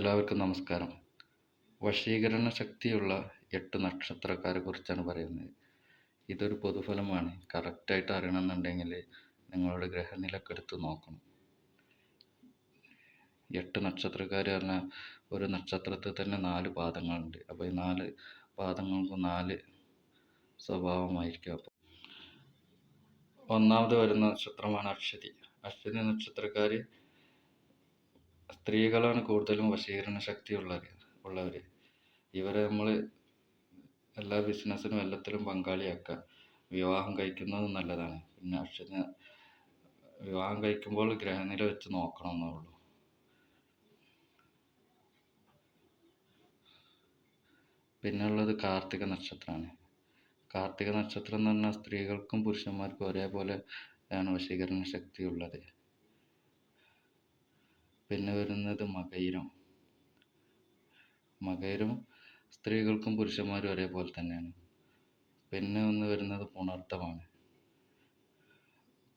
എല്ലാവർക്കും നമസ്കാരം. വശീകരണ ശക്തിയുള്ള എട്ട് നക്ഷത്രക്കാരെ കുറിച്ചാണ് പറയുന്നത്. ഇതൊരു പൊതുഫലമാണ്. കറക്റ്റായിട്ട് അറിയണമെന്നുണ്ടെങ്കിൽ നിങ്ങളുടെ ഗ്രഹനിലക്കെടുത്ത് നോക്കണം. എട്ട് നക്ഷത്രക്കാർ പറഞ്ഞാൽ ഒരു നക്ഷത്രത്തിൽ തന്നെ നാല് പാദങ്ങളുണ്ട്. അപ്പോൾ ഈ നാല് പാദങ്ങൾക്കും നാല് സ്വഭാവമായിരിക്കും അപ്പോൾ ഒന്നാമത് വരുന്ന നക്ഷത്രമാണ് അക്ഷതി അക്ഷതി നക്ഷത്രക്കാർ സ്ത്രീകളാണ് കൂടുതലും വശീകരണ ശക്തി ഉള്ളവർ ഉള്ളവർ ഇവരെ നമ്മൾ എല്ലാ ബിസിനസ്സിനും എല്ലാത്തിലും പങ്കാളിയാക്കുക. വിവാഹം കഴിക്കുന്നത് നല്ലതാണ്. പിന്നെ അശ്വതി വിവാഹം കഴിക്കുമ്പോൾ ഗ്രഹനില വെച്ച് നോക്കണം എന്നേ ഉള്ളൂ. പിന്നെ ഉള്ളത് കാർത്തിക നക്ഷത്രമാണ്. കാർത്തിക നക്ഷത്രം എന്ന് പറഞ്ഞാൽ സ്ത്രീകൾക്കും പുരുഷന്മാർക്കും ഒരേപോലെ ആണ് വശീകരണ ശക്തി ഉള്ളത്. പിന്നെ വരുന്നത് മകയിരം. മകയിരം സ്ത്രീകൾക്കും പുരുഷന്മാരും ഒരേപോലെ തന്നെയാണ്. പിന്നെ ഒന്ന് വരുന്നത് പുണർത്തമാണ്.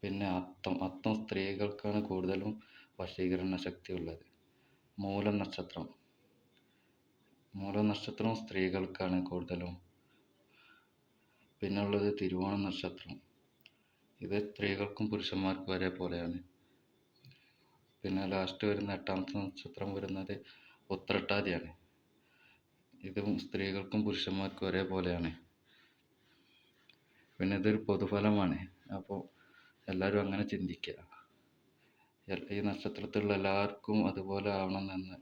പിന്നെ അത്തം അത്തം സ്ത്രീകൾക്കാണ് കൂടുതലും വശീകരണ ശക്തി ഉള്ളത് മൂലം നക്ഷത്രം മൂലം നക്ഷത്രവും സ്ത്രീകൾക്കാണ് കൂടുതലും. പിന്നെ ഉള്ളത് തിരുവോണ നക്ഷത്രം ഇത് സ്ത്രീകൾക്കും പുരുഷന്മാർക്കും ഒരേപോലെയാണ്. പിന്നെ ലാസ്റ്റ് വരുന്ന എട്ടാമത്തെ നക്ഷത്രം വരുന്നത് ഉത്രട്ടാതിയാണ്. ഇതും സ്ത്രീകൾക്കും പുരുഷന്മാർക്കും ഒരേപോലെയാണ്. പിന്നെ ഇതൊരു പൊതുഫലമാണ്. അപ്പോൾ എല്ലാവരും അങ്ങനെ ചിന്തിക്കുക. ഈ നക്ഷത്രത്തിലുള്ള എല്ലാവർക്കും അതുപോലെ ആവണമെന്ന്